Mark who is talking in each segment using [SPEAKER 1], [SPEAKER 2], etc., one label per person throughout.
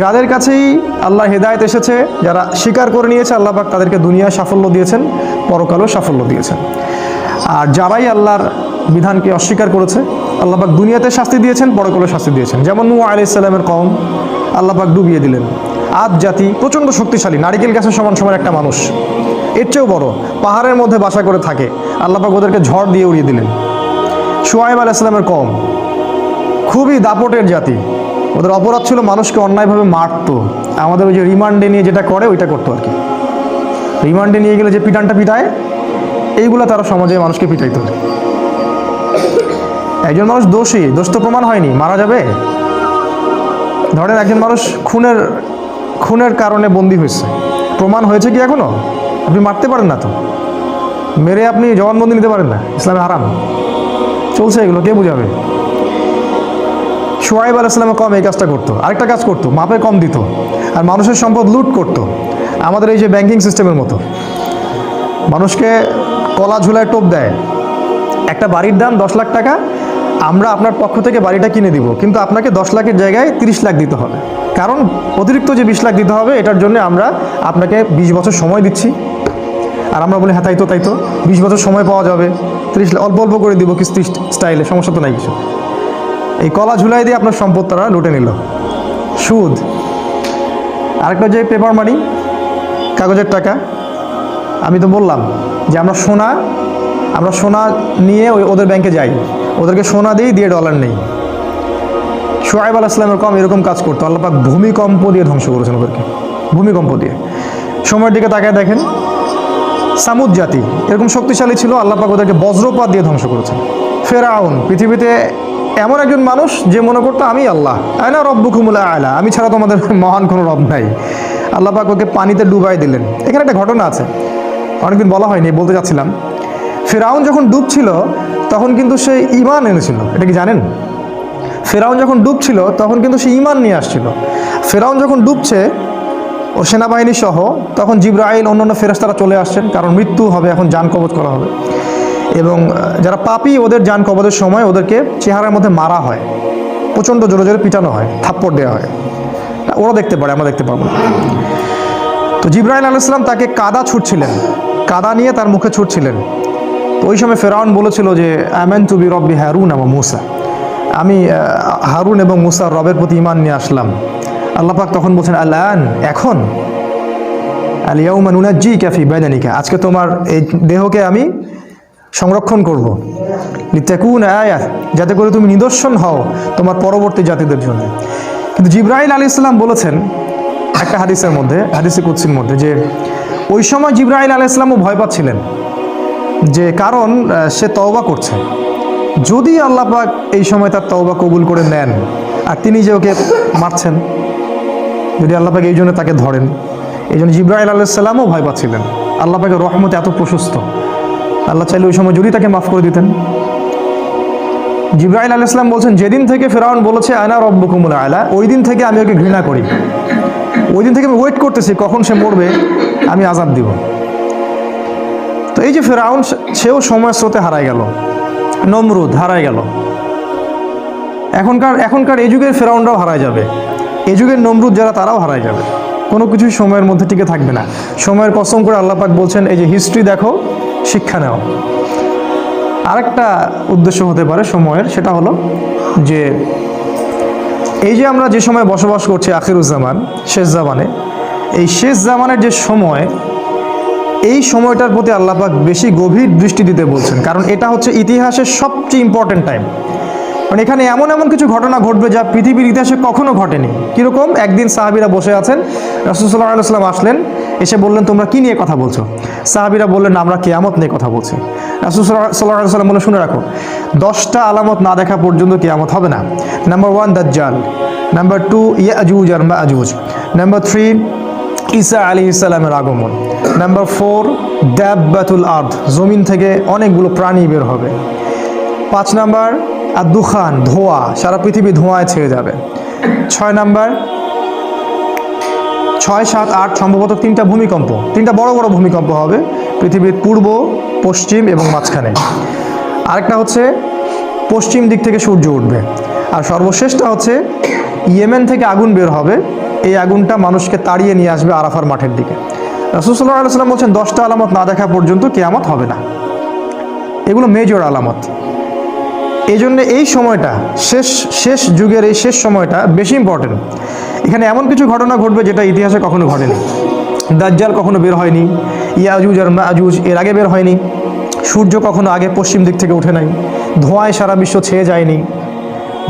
[SPEAKER 1] যাদের কাছেই আল্লাহ হেদায়েত এসেছে, যারা স্বীকার করে নিয়েছে, আল্লাহ পাক তাদেরকে দুনিয়ায় সাফল্য দিয়েছেন, পরকালেও সাফল্য দিয়েছেন। আর যারাই আল্লাহর বিধানকে অস্বীকার করেছে, আল্লাহ পাক দুনিয়াতে শাস্তি দিয়েছেন, পরকালেও শাস্তি দিয়েছেন। যেমন নু ইসলামের কম আল্লাহ পাক ডুবিয়ে দিলেন। আদ জাতি প্রচণ্ড শক্তিশালী, নারিকেল গাছের সমান সমান একটা মানুষ। এর চেয়েও বড়, পাহাড়ের মধ্যে বাসা করে থাকে, আল্লাহ পাক ওদেরকে ঝড় দিয়ে উড়িয়ে দিলেন। সোয়াইব আল ইসলামের কম খুবই দাপটের জাতি। ওদের অপরাধ ছিল মানুষকে অন্যায়ভাবে মারতো। আমাদের ওই যে রিমান্ডে নিয়ে যেটা করে, ওইটা করতো আর কি। রিমান্ডে নিয়ে গেলে যে পিটানটা পিটায়, এইগুলো তারা সমাজে মানুষকে পিটাইতো। একজন মানুষ দোষী, দোষ তো প্রমাণ হয়নি, মারা যাবে। ধরেন একজন মানুষ খুনের খুনের কারণে বন্দী হয়েছে। প্রমাণ হয়েছে কি এখনও? আপনি মারতে পারেন না তো। মেরে আপনি জবানবন্দি নিতে পারেন না ইসলামে হারাম। চলছে এগুলো, কে বুঝাবে? সোয়াইব আল ইসলামে কম এই কাজটা করতো। আরেকটা কাজ করতো মাপে কম দিত আর মানুষের সম্পদ লুট করতো। আমাদের এই যে ব্যাংকিং সিস্টেমের মতো। মানুষকে কলা ঝুলায় টোপ দেয়। একটা বাড়ির দাম দশ লাখ টাকা, আমরা আপনার পক্ষ থেকে বাড়িটা কিনে দিব। কিন্তু আপনাকে দশ লাখের জায়গায় তিরিশ লাখ দিতে হবে। কারণ অতিরিক্ত যে বিশ লাখ দিতে হবে, এটার জন্য আমরা আপনাকে বিশ বছর সময় দিচ্ছি। আর আমরা বলি হ্যাঁ তাই তো তাই তো। বিশ বছর সময় পাওয়া যাবে। তিরিশ অল্প অল্প করে দিব কিস্তি স্টাইলে, সমস্যা তো নাই কিছু। এই কলা ঝুলাই দিয়ে আপনার সম্পদ তারা লুটে নিল। সুদ। আরেকটা যে পেপার মানি কাগজের টাকা, আমি তো বললাম যে আমরা সোনা আমরা সোনা নিয়ে ওই ওদের ব্যাংকে যাই। ওদেরকে সোনা দিই, দিয়ে ডলার নেই। সোহাইব আল ইসলামের কম এরকম কাজ করতো। আল্লাপাক ভূমিকম্প দিয়ে ধ্বংস করেছেন ওদেরকে। ভূমিকম্প দিয়ে। সময়ের দিকে তাকায় দেখেন, সামুদ জাতি এরকম শক্তিশালী ছিল, আল্লাপাক ওদেরকে বজ্রপাত দিয়ে ধ্বংস করেছেন। ফেরাউন, পৃথিবীতে এমন একজন মানুষ যে মনে করতো, আমি আল্লাহ। আয়না রব্বুকুমুলা আয়লা আমি ছাড়া তোমাদের মহান কোনো রব নাই। আল্লাপাক ওকে পানিতে ডুবাই দিলেন। এখানে একটা ঘটনা আছে। অনেকদিন বলা হয়নি, বলতে চাচ্ছিলাম। ফেরাউন যখন ডুবছিল, তখন কিন্তু সে ইমান এনেছিল। এটা কি জানেন? ফেরাউন যখন ডুবছিল, তখন কিন্তু সে ইমান নিয়ে আসছিল। ফেরাউন যখন ডুবছে, ও সেনাবাহিনী সহ তখন জিব্রাইল অন্যান্য ফেরেস্তারা চলে আসছেন। কারণ মৃত্যু হবে, এখন যান কবজ করা হবে। এবং যারা পাপি, ওদের যান কবজের সময় ওদেরকে চেহারার মধ্যে মারা হয়। প্রচণ্ড জোরে জোরে পিটানো হয়, থাপ্পড় দেওয়া হয়। ওরা দেখতে পারে, আমরা দেখতে পাবো। তো জিব্রাইল আলাইসলাম তাকে কাদা ছুটছিলেন কাদা নিয়ে তার মুখে ছুটছিলেন। তো ওই সময় ফেরাউন বলেছিল যে আমেন টু বি রব্বি হারুন এবং মুসা। আমি হারুন এবং মুসার রবের প্রতি ইমান নিয়ে আসলাম। আল্লাহ পাক তখন বলছেন আল্লাহ এখন? আলিয়াউমানুনা জি ক্যাফি বেদানিকা। আজকে তোমার এই দেহকে আমি সংরক্ষণ করব। লিত্যাকুন আয়াত, যাতে করে তুমি নিদর্শন হও তোমার পরবর্তী জাতিদের জন্য। কিন্তু জিব্রাইল আলী ইসলাম বলেছেন একটা হাদিসের মধ্যে, হাদিসে কুৎসির মধ্যে, যে ওই সময় জিব্রাহিল আলী ইসলামও ভয় পাচ্ছিলেন, যে কারণ সে তওবা করছে। যদি আল্লাহ পাক এই সময় তার তওবা কবুল করে নেন, আর তিনি যে ওকে মারছেন, যদি আল্লাহ পাক এই জন্য তাকে ধরেন, এই জন্য জিব্রাইল আলাইসাল্লামও ভয় পাচ্ছিলেন। আল্লাহ পাকের রহমত এত প্রশস্ত। আল্লাহ চাইলে ওই সময় যদি তাকে মাফ করে দিতেন। জিব্রাইল আলাইসলাম বলছেন, যেদিন থেকে ফেরাউন বলেছে আয়না রব্বকুমুল আয়লা ওই দিন থেকে আমি ওকে ঘৃণা করি। ওই দিন থেকে আমি ওয়েট করতেছি, কখন সে মরবে, আমি আজাদ দিব। তো এই যে ফেরাউন, সেও সময় স্রোতে হারায় গেল। নমরুদ হারায় গেল। এখনকার এখনকার এই যুগের ফেরাউনরাও হারায় যাবে। এই যুগের নমরুদ যারা, তারাও হারায় যাবে। কোনো কিছুই সময়ের মধ্যে টিকে থাকবে না। সময়ের কসম করে আল্লাহ পাক বলছেন, এই যে হিস্ট্রি দেখো শিক্ষা নেওয়া। আরেকটা উদ্দেশ্য হতে পারে সময়ের, সেটা হলো যে এই যে আমরা যে সময় বসবাস করছি আখিরুজ্জামান, শেষ জামানে, এই শেষ জামানের যে সময়, এই সময়টার প্রতি আল্লাহ পাক বেশি গভীর দৃষ্টি দিতে বলছেন। কারণ এটা হচ্ছে ইতিহাসের সবচেয়ে ইম্পর্টেন্ট টাইম মানে এখানে এমন এমন কিছু ঘটনা ঘটবে যা পৃথিবীর ইতিহাসে কখনো ঘটেনি। কীরকম? একদিন সাহাবিরা বসে আছেন রাসুসাল্লাহ আলাইসাল্লাম আসলেন এসে বললেন, তোমরা কি নিয়ে কথা বলছো? সাহাবিরা বললেন আমরা কেয়ামত নিয়ে কথা বলছি। রাসুল সাল্লাম বলে শুনে রাখো, দশটা আলামত না দেখা পর্যন্ত কেয়ামত হবে না। নাম্বার ওয়ান দাজ্জাল নাম্বার টু ইয়াজুজ আর মাজুজ। নাম্বার থ্রি ঈসা আলী ইসলামের আগমন। নাম্বার ফোর দ্যাবাতুল আর্থ জমিন থেকে অনেকগুলো প্রাণী বের হবে। পাঁচ নাম্বার আর দুখান ধোঁয়া, সারা পৃথিবী ধোঁয়ায় ছেয়ে যাবে। ছয় নাম্বার ছয়, সাত, আট সম্ভবত তিনটা ভূমিকম্প, তিনটা বড় বড় ভূমিকম্প হবে পৃথিবীর পূর্ব, পশ্চিম এবং মাঝখানে। আরেকটা হচ্ছে পশ্চিম দিক থেকে সূর্য উঠবে। আর সর্বশেষটা হচ্ছে ইয়েমেন থেকে আগুন বের হবে, এই আগুনটা মানুষকে তাড়িয়ে নিয়ে আসবে আরাফার মাঠের দিকে। রসুল্লাহ আলাইসাল্লাম বলছেন, দশটা আলামত না দেখা পর্যন্ত কেয়ামত হবে না। এগুলো মেজর আলামত। এই জন্য এই সময়টা, শেষ শেষ যুগের এই শেষ সময়টা বেশি ইম্পর্টেন্ট এখানে এমন কিছু ঘটনা ঘটবে যেটা ইতিহাসে কখনো ঘটেনি। দাজ্জাল কখনো বের হয়নি, ইয়াজুজ আর মাজুজ এর আগে বের হয়নি, সূর্য কখনো আগে পশ্চিম দিক থেকে উঠে নাই, ধোঁয়ায় সারা বিশ্ব ছেয়ে যায়নি,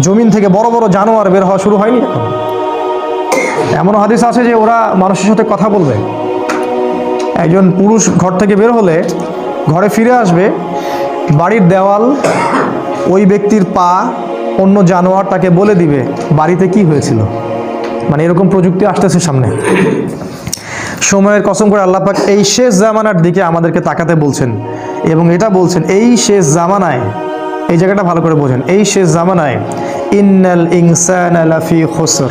[SPEAKER 1] জমিন থেকে বড় বড় জানোয়ার বের হওয়া শুরু হয়নি। এমনও হাদিস আছে যে ওরা মানুষের সাথে কথা বলবে। একজন পুরুষ ঘর থেকে বের হলে ঘরে ফিরে আসবে, বাড়ির দেওয়াল, ওই ব্যক্তির পা, অন্য জানোয়ার তাকে বলে দিবে, বাড়িতে কি হয়েছিল? মানে এরকম প্রযুক্তি আসতেছে সামনে। সময়ের কসম করে আল্লাহ পাক এই শেষ জামানার দিকে আমাদেরকে তাকাতে বলছেন এবং এটা বলছেন, এই শেষ জামানায়, এই জায়গাটা ভালো করে বোঝেন, এই শেষ জামানায়, ইন্নাল ইনসান লাফি খসর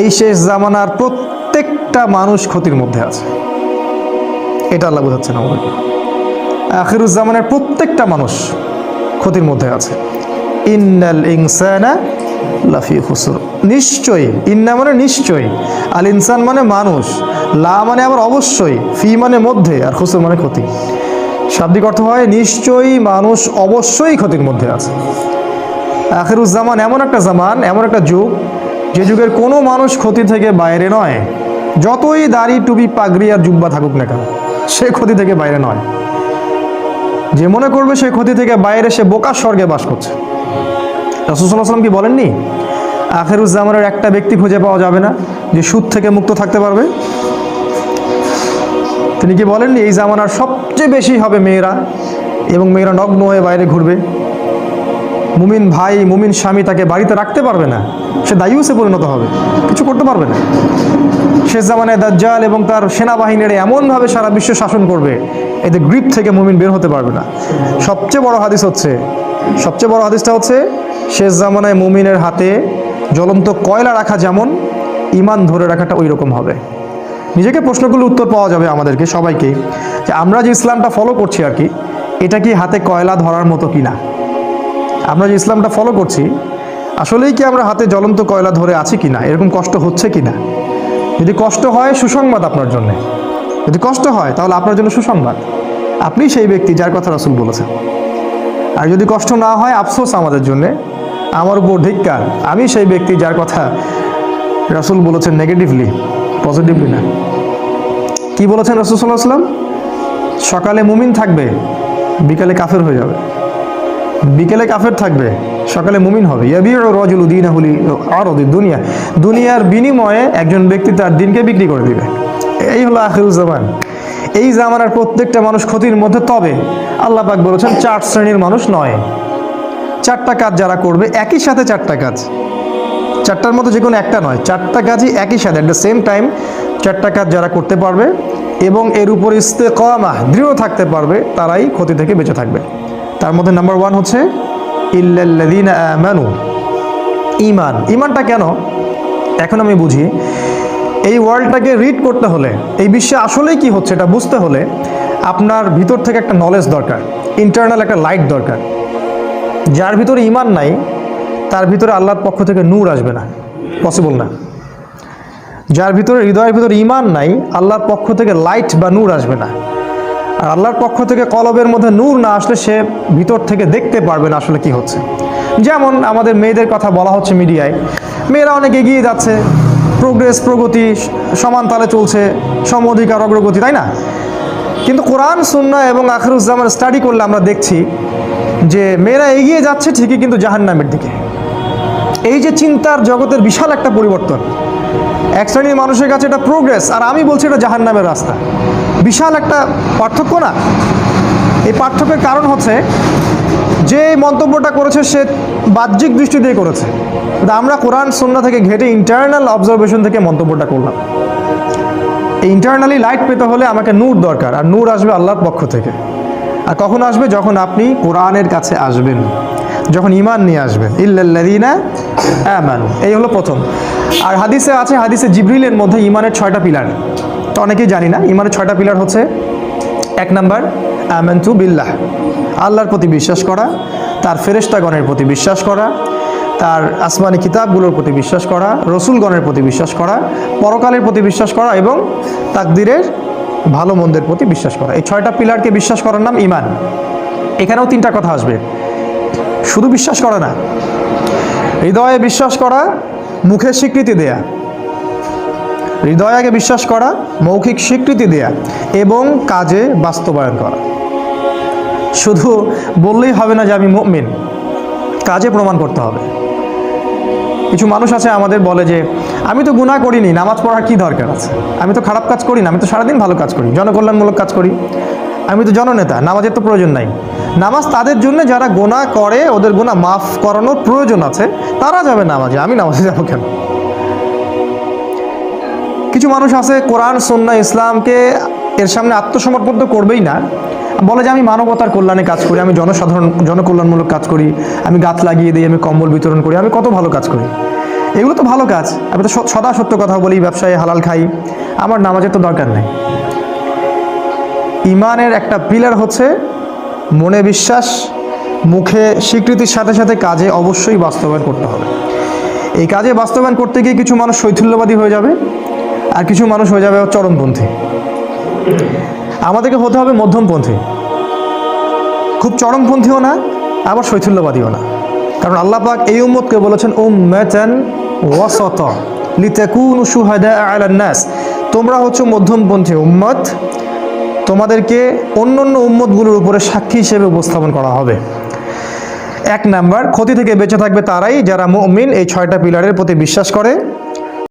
[SPEAKER 1] এই শেষ জামানার প্রত্যেকটা মানুষ ক্ষতির মধ্যে আছে। এটা আল্লাহ বোঝাচ্ছেন আমাদেরকে। আখিরুজ্জামানের প্রত্যেকটা মানুষ ক্ষতির মধ্যে আছে। ইন্নাল ইনসানা লাফি খুসর। নিশ্চয়ই, ইন্না মানে নিশ্চয়ই, আল ইনসান মানে মানুষ, লা মানে আবার অবশ্যই, ফি মানে মধ্যে, আর খুসর মানে ক্ষতি। শাব্দিক অর্থ হয়, নিশ্চয়ই মানুষ অবশ্যই ক্ষতির মধ্যে আছে। আখিরুজ্জামান এমন একটা জামান, এমন একটা যুগ, যে যুগের কোনো মানুষ ক্ষতি থেকে বাইরে নয়। যতই দাড়ি, টুপি, পাগড়ি আর জুব্বা থাকুক না কেন, সে ক্ষতি থেকে বাইরে নয়। যে মনে করবে সে ক্ষতি থেকে বাইরে, সে বোকার স্বর্গে বাস করছে। রসুসাল্লাম কি বলেননি? আখেরুজ্জামানের একটা ব্যক্তি খুঁজে পাওয়া যাবে না, যে সুদ থেকে মুক্ত থাকতে পারবে। তিনি কি বলেননি? এই জামানার সবচেয়ে বেশি হবে মেয়েরা, এবং মেয়েরা নগ্ন হয়ে বাইরে ঘুরবে। মুমিন ভাই, মুমিন স্বামী তাকে বাড়িতে রাখতে পারবে না, সে দায়ুসে পরিণত হবে, কিছু করতে পারবে না। শেষ জামানায় দাজ্জাল এবং তার সেনাবাহিনীর এমনভাবে সারা বিশ্ব শাসন করবে, এদের গ্রিপ থেকে মুমিন বের হতে পারবে না। সবচেয়ে বড় হাদিস হচ্ছে, সবচেয়ে বড় হাদিসটা হচ্ছে শেষ জামানায় মুমিনের হাতে জ্বলন্ত কয়লা রাখা যেমন ইমান ধরে রাখাটা ওই রকম হবে। নিজেকে প্রশ্নগুলো উত্তর পাওয়া যাবে আমাদেরকে, সবাইকে, যে আমরা যে ইসলামটা ফলো করছি আর কি, এটা কি হাতে কয়লা ধরার মতো কি না আমরা যে ইসলামটা ফলো করছি, আসলেই কি আমরা হাতে জ্বলন্ত কয়লা ধরে আছি কি না এরকম কষ্ট হচ্ছে কি না যদি কষ্ট হয়, সুসংবাদ আপনার জন্য। যদি কষ্ট হয়, তাহলে আপনার জন্য সুসংবাদ। আপনি সেই ব্যক্তি যার কথা রাসুল বলেছেন। আর যদি কষ্ট না হয়, আফসোস আমাদের জন্যে। আমার উপর ধিক্কার আমি সেই ব্যক্তি যার কথা রাসুল বলেছেন নেগেটিভলি পজিটিভলি না। কি বলেছেন রাসুল সাল্লাহ সাল্লাম সকালে মুমিন থাকবে, বিকালে কাফের হয়ে যাবে। বিকেলে কাফের থাকবে, সকালে মুমিন হবে। ইয়াবিউ রজুল উদ্দিন হুলি আর দুনিয়া। দুনিয়ার বিনিময়ে একজন ব্যক্তি তার দিনকে বিক্রি করে দিবে। এই হলো আখিরুজ্জামান এই জামানার প্রত্যেকটা মানুষ ক্ষতির মধ্যে তবে। আল্লাহ পাক বলেছেন চার শ্রেণির মানুষ নয়। চারটা কাজ যারা করবে, একই সাথে চারটা কাজ। চারটার মধ্যে যে কোনো একটা নয়, চারটা কাজই একই সাথে অ্যাট দ্য সেম টাইম চারটা কাজ যারা করতে পারবে এবং এর উপর ইস্তেকামা, দৃঢ় থাকতে পারবে, তারাই ক্ষতি থেকে বেঁচে থাকবে। তার মধ্যে নাম্বার ওয়ান হচ্ছে, ইল্লাল্লাযীনা আমানু ইমান ইমানটা কেন? এখন আমি বুঝি, এই ওয়ার্ল্ডটাকে রিড করতে হলে, এই বিশ্বে আসলেই কি হচ্ছে এটা বুঝতে হলে আপনার ভিতর থেকে একটা নলেজ দরকার ইন্টারনাল একটা লাইট দরকার। যার ভিতরে ইমান নাই, তার ভিতরে আল্লাহর পক্ষ থেকে নূর আসবে না। পসিবল না। যার ভিতরে হৃদয়ের ভিতরে ইমান নাই, আল্লাহর পক্ষ থেকে লাইট বা নূর আসবে না। আর আল্লাহর পক্ষ থেকে কলবের মধ্যে নূর না আসলে সে ভিতর থেকে দেখতে পারবে না আসলে কি হচ্ছে। যেমন আমাদের মেয়েদের কথা বলা হচ্ছে মিডিয়ায়। মেয়েরা অনেক এগিয়ে যাচ্ছে। প্রোগ্রেস প্রগতি, সমান তালে চলছে। সম অধিকার, অগ্রগতি, তাই না? কিন্তু কোরআন সুন্না এবং আখরুজ্জামান স্টাডি করলে আমরা দেখছি যে মেয়েরা এগিয়ে যাচ্ছে ঠিকই কিন্তু জাহান্নামের দিকে। এই যে চিন্তার জগতের বিশাল একটা পরিবর্তন। এক শ্রেণির মানুষের কাছে এটা প্রোগ্রেস আর আমি বলছি এটা জাহান্নামের রাস্তা। বিশাল একটা পার্থক্য না? এই পার্থক্যের কারণ হচ্ছে, যে মন্তব্যটা করেছে সে বাহ্যিক দৃষ্টি দিয়ে করেছে। আমরা কোরআন, সন্না থেকে ঘেটে ইন্টারনাল অবজারভেশন থেকে মন্তব্যটা করলাম। এই ইন্টারনালি লাইট পেতে হলে আমাকে নূর দরকার, আর নূর আসবে আল্লাহর পক্ষ থেকে। আর কখন আসবে? যখন আপনি কোরআনের কাছে আসবেন। যখন ইমান নিয়ে আসবেন। ইল্লাল্লাযীনা আমানু। এই হলো প্রথম। আর হাদিসে আছে, হাদিসে জিবরিলের মধ্যে ইমানের ছয়টা পিলার। তো অনেকেই জানি না ইমানের ছয়টা পিলার হচ্ছে এক নাম্বার, আমানতু বিল্লাহ। আল্লাহর প্রতি বিশ্বাস করা, তার ফেরেশতাগণের প্রতি বিশ্বাস করা, তার আসমানি কিতাবগুলোর প্রতি বিশ্বাস করা, রসুলগণের প্রতি বিশ্বাস করা, পরকালের প্রতি বিশ্বাস করা এবং তাকদিরের ভালো মন্দের প্রতি বিশ্বাস করা। এই ছয়টা পিলারকে বিশ্বাস করার নাম ইমান। এখানেও তিনটা কথা আসবে। শুধু বিশ্বাস করা না, হৃদয়ে বিশ্বাস করা মুখে স্বীকৃতি দেয়া। হৃদয়ে আগে বিশ্বাস করা, মৌখিক স্বীকৃতি দেয়া এবং কাজে বাস্তবায়ন করা। শুধু বললেই হবে না যে আমি মুমিন, কাজে প্রমাণ করতে হবে। কিছু মানুষ আছে আমাদের বলে যে আমি তো গুনাহ করিনি, নামাজ পড়ার কি দরকার আছে? আমি তো খারাপ কাজ করি না, আমি তো সারাদিন ভালো কাজ করি, জনকল্যাণমূলক কাজ করি। আমি তো জননেতা, নামাজের তো প্রয়োজন নাই। নামাজ তাদের জন্য যারা গোনা করে, ওদের গোনা মাফ করানোর প্রয়োজন আছে, তারা যাবে নামাজে, আমি নামাজে যাব কেন? কিছু মানুষ আছে, কোরআন সন্না ইসলামকে এর সামনে আত্মসমর্পণ তো করবেই না। বলে যে আমি মানবতার কল্যাণে কাজ করি, আমি জনসাধারণ, জনকল্যাণমূলক কাজ করি, আমি গাছ লাগিয়ে দিই, আমি কম্বল বিতরণ করি, আমি কত ভালো কাজ করি। এগুলো তো ভালো কাজ। আমি তো সদা সত্য কথা বলি, ব্যবসায়, হালাল খাই। আমার নামাজের তো দরকার নেই। ইমানের একটা পিলার হচ্ছে মনে বিশ্বাস, মুখে স্বীকৃতির সাথে সাথে কাজে অবশ্যই বাস্তবায়ন করতে হবে। এই কাজে বাস্তবায়ন করতে গিয়ে কিছু মানুষ শৈথুল্যবাদী হয়ে যাবে, আর কিছু মানুষ হয়ে যাবে চরমপন্থী। আমাদেরকে হতে হবে মধ্যমপন্থী। খুব চরমপন্থীও না, আবার শৈথুল্যবাদীও না। কারণ আল্লাহ পাক এই উম্মতকে বলেছেন, উম্মাতান ওয়াসাত, লিতাকুনু শুহাদা আলান নাস। তোমরা হচ্ছে মধ্যমপন্থী উম্মত। তোমাদেরকে অন্য অন্য উম্মতগুলোর উপরে সাক্ষী হিসেবে উপস্থাপন করা হবে। এক নাম্বার, ক্ষতি থেকে বেঁচে থাকবে তারাই যারা মুমিন এই ছয়টা পিলারের প্রতি বিশ্বাস করে।